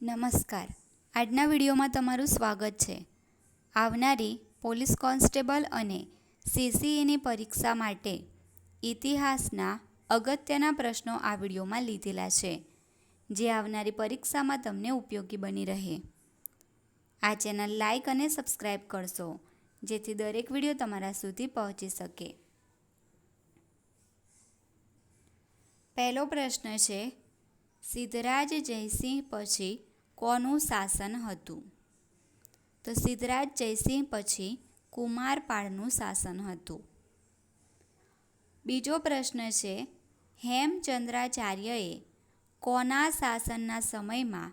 નમસ્કાર. આજના વિડીયોમાં તમારું સ્વાગત છે. આવનારી પોલીસ કોન્સ્ટેબલ અને સીસીઈની પરીક્ષા માટે ઇતિહાસના અગત્યના પ્રશ્નો આ વિડીયોમાં લીધેલા છે, જે આવનારી પરીક્ષામાં તમને ઉપયોગી બની રહે. આ ચેનલ લાઇક અને સબસ્ક્રાઈબ કરશો, જેથી દરેક વીડિયો તમારા સુધી પહોંચી શકે. પહેલો પ્રશ્ન છે, સિદ્ધરાજ જયસિંહ પછી કોનું શાસન હતું. તો સિદ્ધરાજ જયસિંહ પછી કુમારપાળનું શાસન હતું. બીજો પ્રશ્ન છે, હેમચંદ્રાચાર્યએ કોના શાસનના સમયમાં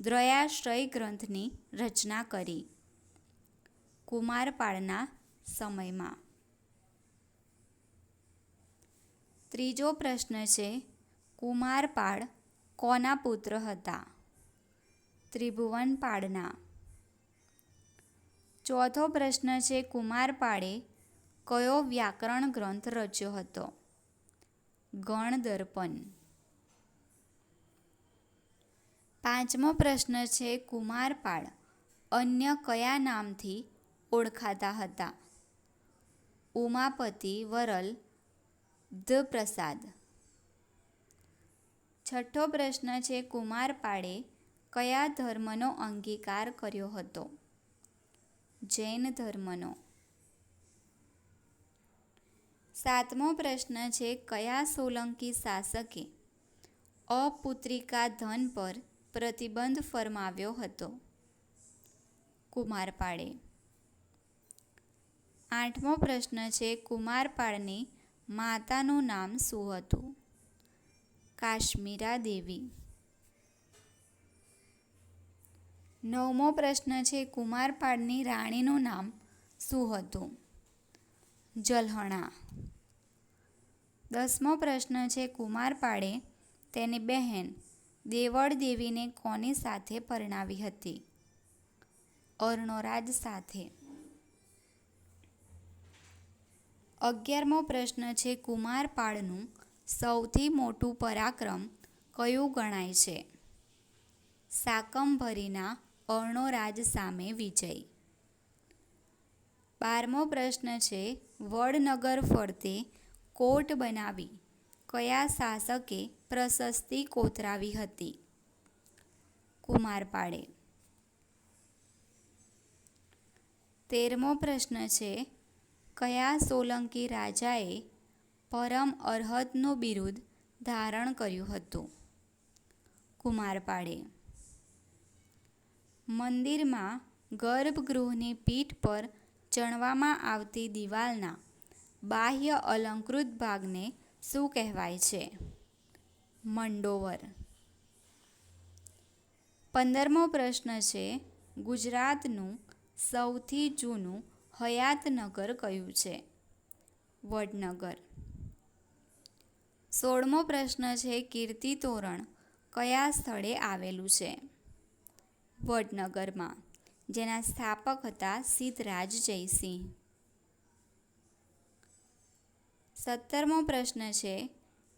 દ્રયાશ્રય ગ્રંથની રચના કરી? કુમારપાળના સમયમાં. ત્રીજો પ્રશ્ન છે, કુમારપાળ કોના પુત્ર હતા? ત્રિભુવનપાળના ચોથો પ્રશ્ન છે કુમારપાળે કયો વ્યાકરણ ગ્રંથ રચ્યો હતો? ગણદર્પણ. પાંચમો પ્રશ્ન છે કુમારપાળ અન્ય કયા નામથી ઓળખાતા હતા? ઉમાપતિ વરલ ધ પ્રસાદ છઠ્ઠો પ્રશ્ન છે કુમારપાળે કયા ધર્મનો અંગીકાર કર્યો હતો? જૈન ધર્મનો. સાતમો પ્રશ્ન છે, કયા સોલંકી શાસકે અપુત્રિકા ધન પર પ્રતિબંધ ફરમાવ્યો હતો? કુમારપાળે આઠમો પ્રશ્ન છે કુમારપાળની માતાનું નામ શું હતું? કાશ્મીરા દેવી. નવમો પ્રશ્ન છે કુમારપાળની રાણીનું નામ શું હતું? જલહણા. દસમો પ્રશ્ન છે કુમારપાળે તેની બહેન દેવળ દેવીને કોની સાથે પરણાવી હતી? અર્ણોરાજ સાથે. અગિયારમો પ્રશ્ન છે કુમારપાળનું સૌથી મોટું પરાક્રમ કયું ગણાય છે? શાકંભરીના અર્ણોરાજ સામે વિજય. બારમો પ્રશ્ન છે, વડનગર ફરતે કોટ બનાવી કયા શાસકે પ્રશસ્તિ કોતરાવી હતી? કુમારપાળે તેરમો પ્રશ્ન છે, કયા સોલંકી રાજાએ પરમ અરહતનું બિરુદ ધારણ કર્યું હતું? કુમારપાળે મંદિરમાં ગર્ભગૃહની પીઠ પર ચણવામાં આવતી દિવાલના બાહ્ય અલંકૃત ભાગને શું કહેવાય છે? મંડોવર. પંદરમો પ્રશ્ન છે, ગુજરાતનું સૌથી જૂનું હયાતનગર કયું છે? વડનગર. સોળમો પ્રશ્ન છે કીર્તિ તોરણ કયા સ્થળે આવેલું છે? વડનગરમાં, જેના સ્થાપક હતા સિદ્ધરાજ જયસિંહ. સત્તરમો પ્રશ્ન છે,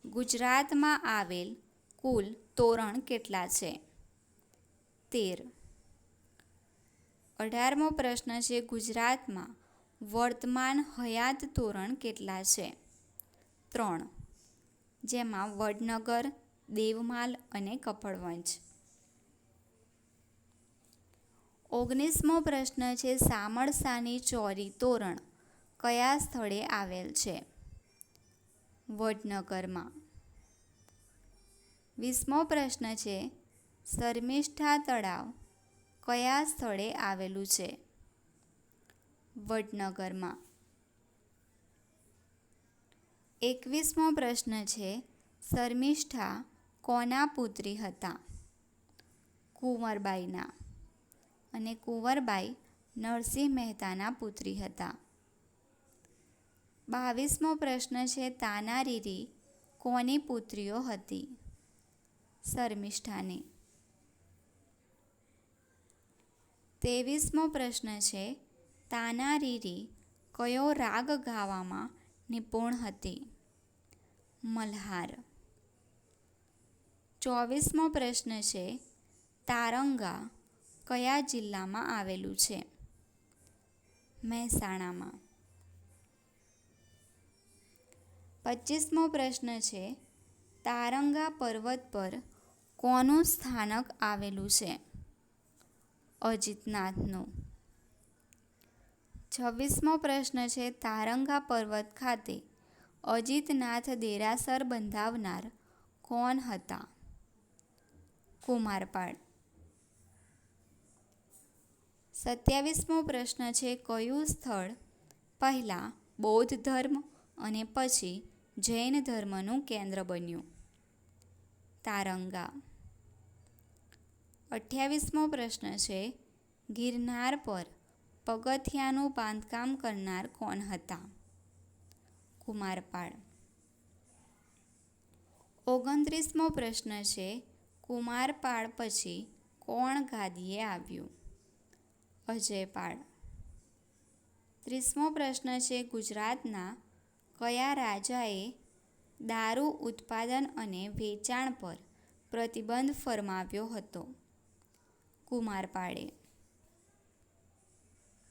ગુજરાતમાં આવેલ કુલ તોરણ કેટલા છે? તેર. અઢારમો પ્રશ્ન છે, ગુજરાતમાં વર્તમાન હયાત તોરણ કેટલા છે? ત્રણ. જેમાં વડનગર, દેવમાલ અને કપડવંજ. ઓગણીસમો પ્રશ્ન છે સામળસાની ચોરી તોરણ કયા સ્થળે આવેલ છે? વડનગરમાં. વીસમો પ્રશ્ન છે શર્મિષ્ઠા તળાવ કયા સ્થળે આવેલું છે? વડનગરમાં. એકવીસમો પ્રશ્ન છે શર્મિષ્ઠા કોના પુત્રી હતા? કુંવરબાઈના. અને કુંવરબાઈ નરસિંહ મહેતાના પુત્રી હતા. બાવીસમો પ્રશ્ન છે તાનારીરી કોની પુત્રીઓ હતી? શર્મિષ્ઠાની. ત્રેવીસમો પ્રશ્ન છે તાનારીરી કયો રાગ ગાવામાં નિપુણ હતી? મલ્હાર. ચોવીસમો પ્રશ્ન છે, તારંગા કયા જિલ્લામાં આવેલું છે? મહેસાણામાં. પચીસમો પ્રશ્ન છે, તારંગા પર્વત પર કોનું સ્થાનક આવેલું છે? અજીતનાથનું. છવ્વીસમો પ્રશ્ન છે, તારંગા પર્વત ખાતે અજીતનાથ દેરાસર બંધાવનાર કોણ હતા? કુમારપાળ. સત્યાવીસમો પ્રશ્ન છે, કયું સ્થળ? પહેલાં બૌદ્ધ ધર્મ અને પછી જૈન ધર્મનું કેન્દ્ર બન્યું. તારંગા. અઠ્યાવીસમો પ્રશ્ન છે, ગિરનાર પર પગથિયાનું બાંધકામ કરનાર કોણ હતા? કુમારપાળ. ઓગણત્રીસમો પ્રશ્ન છે, કુમારપાળ પછી કોણ ગાદીએ આવ્યું? અજયપાળ ત્રીસમો પ્રશ્ન છે ગુજરાતના કયા રાજાએ દારૂ ઉત્પાદન અને વેચાણ પર પ્રતિબંધ ફરમાવ્યો હતો? કુમારપાળે